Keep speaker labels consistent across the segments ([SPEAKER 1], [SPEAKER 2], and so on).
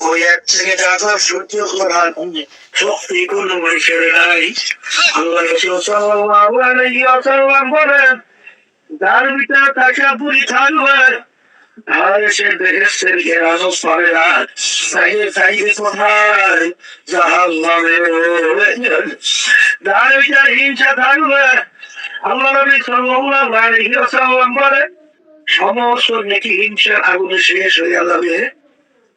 [SPEAKER 1] ওই এক থেকে টাকা সহ্য করার শক্তি কোনো মানুষের নাই। আল্লাহ রাসূল সাল্লাল্লাহু আলাইহি ওয়াসাল্লাম বলেন, যার ভিতরে টাকা পুরি জাহাল নামে যার ভিতরে হিংসা থাকবে, আল্লাহ সমস্ত নাকি হিংসার আগুনে শেষ হয়ে যাবে।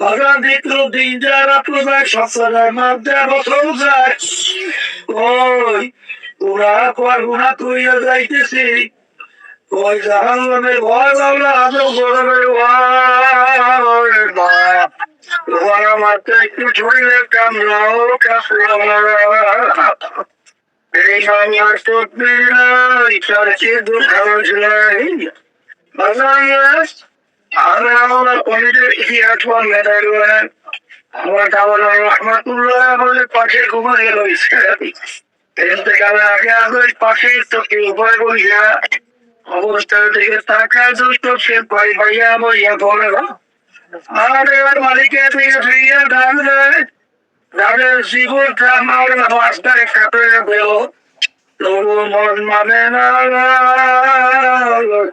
[SPEAKER 1] পারে ভগবান দেখল দিন যারা প্রভাব সফরের মধ্যে বছর যায় ওই, ওরা কয় গুণা কইয়া যাইতেছি। ওই জাহান্নামের ভয় বাংলা আদৌ গরমের ভয় বাপ ওরা মাত্র একটু শরীরের কামড়াও এই আমার সত্যি নাই চর্চে দুঃখ নাই আমি আমার কাবল রহমতুল্লাহ ঘুমিয়ে আগে আগে পাশে উপায় বইয়া অবস্থা থেকে টাকা দুষ্ট, সে ভাই ভাইয়া বইয়া পড়ে আর এবার মালিকের দিকে ফিরিয়ে ডাকবে যাদের কাটে গেল মন মানে না কীভাবে অন্ধকার খবরে একা পাবো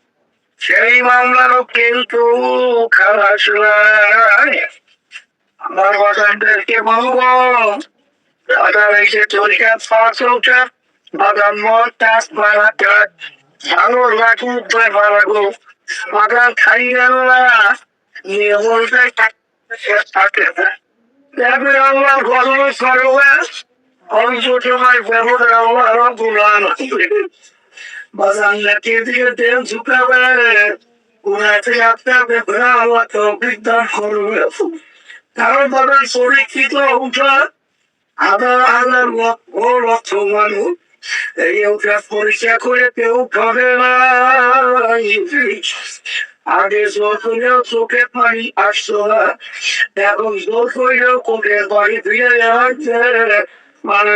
[SPEAKER 1] সেই মামলারও কিন্তু খালাস নাই। আমার বাগানদেরকে বলব এসে চলছে পাঁচটা বাগান খাই গেল না, নিয়ে বলতে থাকে আমার গর্ব করবে আমি ছোট ভাই ব্যবহার আমার গুলাম বাগান লাঠিয়ে দিয়ে তেল ঝুঁকাবে? উনাতে আপনার ব্যাপারে আমার তো বিদ্যান করবে কারণ বাগান পরীক্ষিত উঠা। আবার আলার ও লক্ষ মানুষ, এই ওটা পরীক্ষা করে কেউ খাবে না। আগে জোর করলেও চোখে পানি আসতো না। এখন জোর করলেও চোখের বাড়ি ফিরে মানে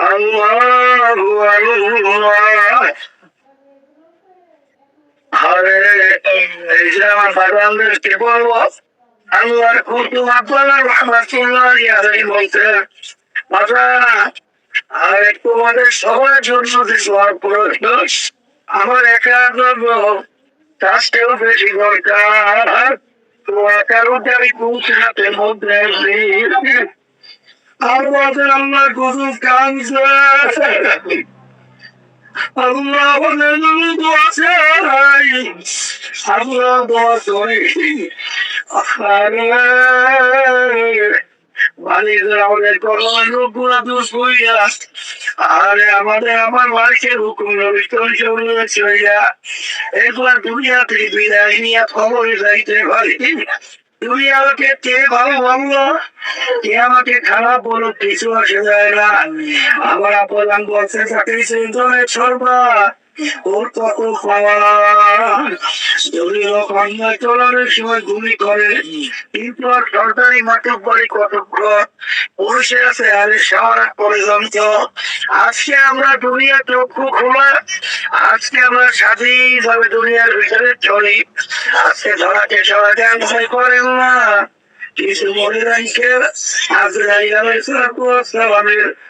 [SPEAKER 1] বলব আল্লাহ আরে, এই যে আমার বাগানদেরকে বলব? আল্লাহর কুতুব আব্দুল্লাহ রহমাতুল্লাহ ইয়াদাই বলতে বাবা, আর তোমাদের সবার জন্য যে দোয়ার প্রয়োজন আমার একা করব। তার চেয়েও বেশি দরকার। তো একার আমি পৌঁছাতে মধ্যে আরে আমাদের আমার মালিকের হুকুম নবিষ্ট হইয়া। এগুলা দুনিয়া থেকে বিদায় নিয়ে খবরে যাইতে পারি। তুমি আমাকে কে ভালো ভাবলো কে আমাকে খারাপ বলো কিছু আসে যায় না। আমার আপন বলছে চাকরি চিন্তনে ছড়বা ওর কত যদি লোক চলানোর সময় গুলি করে। কিন্তু আর সরকারি মাঠে পরে কতক্ষণ বসে আছে, আরে সারা পর্যন্ত। আজকে আমরা দুনিয়া চক্ষু খোলা, আজকে আমরা স্বাধীনভাবে দুনিয়ার ভিতরে চলি। আজকে ধরাকে সরাকে ভয় করেন না। কিছু মনে রাখে আজরাইল আলাইহিসসালামের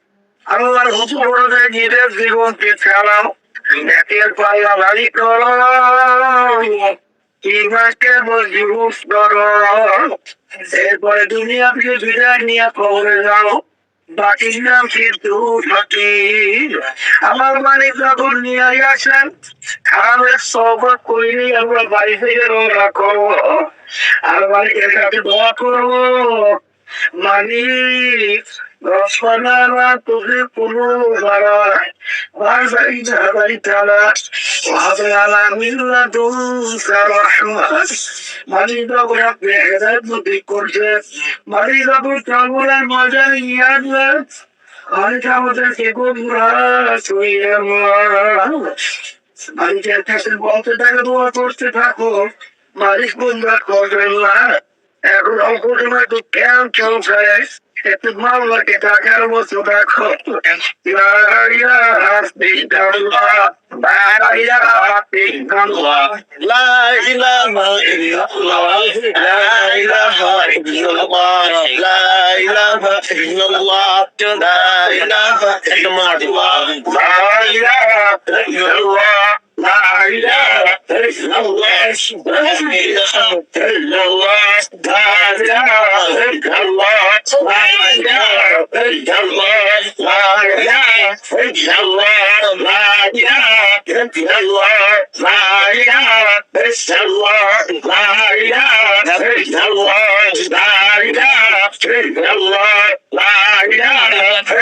[SPEAKER 1] মজবুত করো এরপরে থেকে বিদায় নিয়ে খবরে যাও। বাকির নাম কিন্তু আমার যখন নিয়ে আসেন খাওয়ার সবর করিনি আমরা বাড়ি থেকে রওনা করব। আর মালিকের সাথে দোয়া করব, মালিক ربنا لا تزغ قلوبنا بعد إذ هديتنا وهب لنا من لدنك رحمة مريض برب عدد بكرجة مريض بكرب المجيد أنت مدرك قدرة يا الله أنت تحسن بوطة تقدر ترسل تقول মালিক বন্ধু করবেন না এখন অল্প সময় দুঃখে চলছে If the mama can talk,
[SPEAKER 2] I don't want to talk. You are your husband, Allah. Bara ya Rabbi, Allah. La ilaha illallah. La ilaha illallah. La ilaha illallah. La ilaha illallah. La ilaha illallah. Maria, there's there's no less Maria, there's no less Maria, there's no less إلا الله لا إله إلا الله لا إله إلا الله لا إله إلا الله لا إله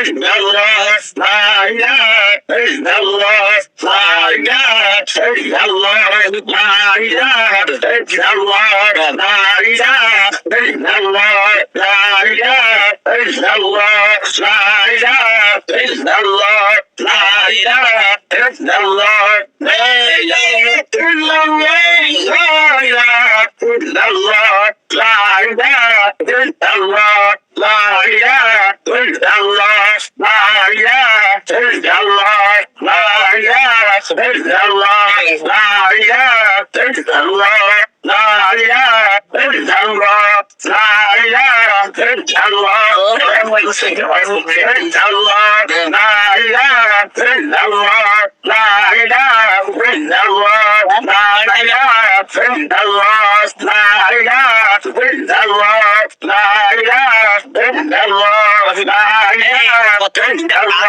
[SPEAKER 2] إلا الله لا إله إلا الله لا إله إلا الله لا إله إلا الله لا إله إلا it's the Lord, there is the Lord, there's the Lord, like that. There's Lord, like that. the Lord, like that. the Lord, like that. the Lord, like that. the Lord, like that. the Lord, like that. the Lord way you sing it. Allah.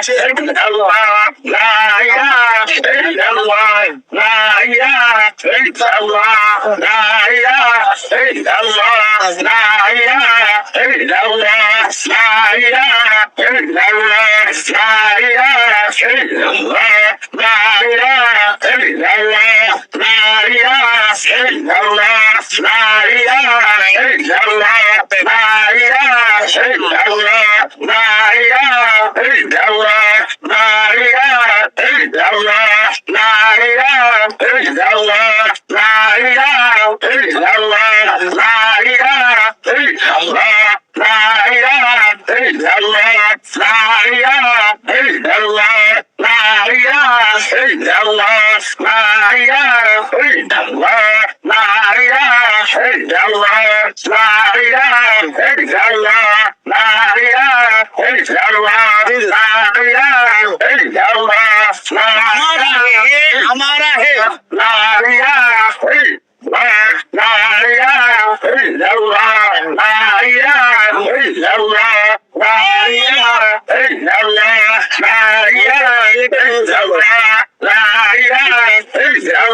[SPEAKER 2] La Yeah. Hey,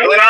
[SPEAKER 2] Love,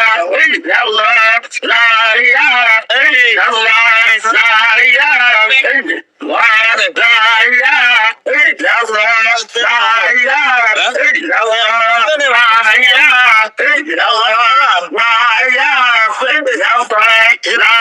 [SPEAKER 2] Get out!